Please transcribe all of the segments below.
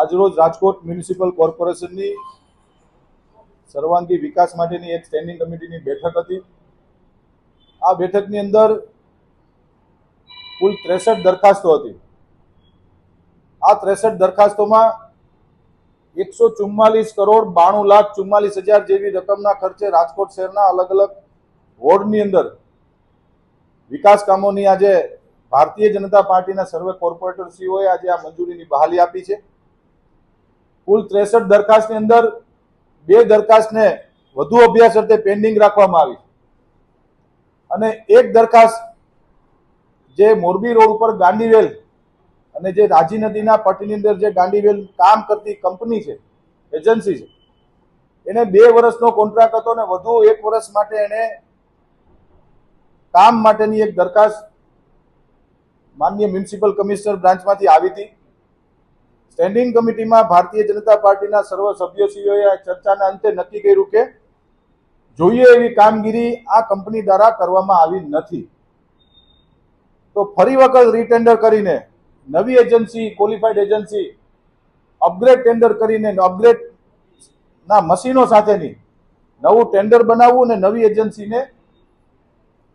આજરોજ રાજકોટ મ્યુનિસિપલ કોર્પોરેશનની સર્વાંગી વિકાસ માટેની એક સ્ટેન્ડિંગ કમિટીની બેઠક હતી. આ બેઠકની અંદર કુલ ત્રેસઠ દરખાસ્તો હતી. આ ત્રેસઠ દરખાસ્તોમાં એકસો ચુમ્માલીસ કરોડ બાણું લાખ ચુમ્માલીસ હજાર જેવી રકમના ખર્ચે રાજકોટ શહેરના અલગ અલગ વોર્ડની અંદર વિકાસ કામોની આજે ભારતીય જનતા પાર્ટીના સર્વે કોર્પોરેટરશ્રીઓએ આજે આ મંજૂરીની બહાલી આપી છે. કુલ ત્રેસઠ દરખાસ્તની અંદર બે દરખાસ્તને વધુ અભ્યાસ અર્થે પેન્ડિંગ રાખવામાં આવી. અને એક દરખાસ્ત જે મોરબી રોડ ઉપર ગાંડીવેલ અને જે રાજી નદીના પટ્ટીની અંદર જે ગાંડીવેલ કામ કરતી કંપની છે, એજન્સી છે, એને બે વર્ષનો કોન્ટ્રાક્ટ હતો અને વધુ એક વર્ષ માટે એને કામ માટેની એક દરખાસ્ત માનનીય મ્યુનિસિપલ કમિશનર બ્રાન્ચમાંથી આવી હતી. સ્ટેન્ડિંગ કમિટીમાં ભારતીય જનતા પાર્ટીના સર્વ સભ્યશ્રીઓએ ચર્ચાના અંતે નક્કી કર્યું કે જોઈએ એવી કામગીરી આ કંપની દ્વારા કરવામાં આવી નથી. તો ફરી વખત રીટેન્ડર કરીને નવી agency qualified agency upgrade tender કરીને અપગ્રેડ ના મશીનો સાથેની નવું ટેન્ડર બનાવવું અને નવી એજન્સીને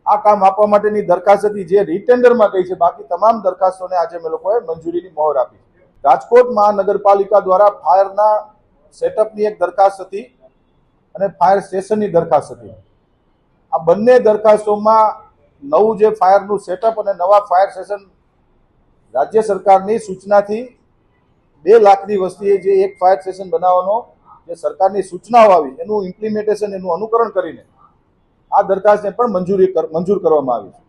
આ કામ આપવા માટેની દરખાસ્ત હતી જે રીટેન્ડરમાં ગઈ છે. બાકી તમામ દરખાસ્તોને આજે અમે લોકોએ મંજૂરીની મહોર આપી રાજકોટ મહાનગરપાલિકા દ્વારા ફાયરના સેટઅપની એક દરખાસ્ત હતી અને ફાયર સ્ટેશનની દરખાસ્ત હતી. આ બંને દરખાસ્તોમાં નવું જે ફાયરનું સેટઅપ અને નવા ફાયર સ્ટેશન રાજ્ય સરકારની સૂચનાથી બે લાખની વસ્તીએ જે એક ફાયર સ્ટેશન બનાવવાનો જે સરકારની સૂચનાઓ આવી, એનું ઇમ્પ્લિમેન્ટેશન એનું અનુકરણ કરીને આ દરખાસ્તને પણ મંજૂરી મંજૂર કરવામાં આવી છે.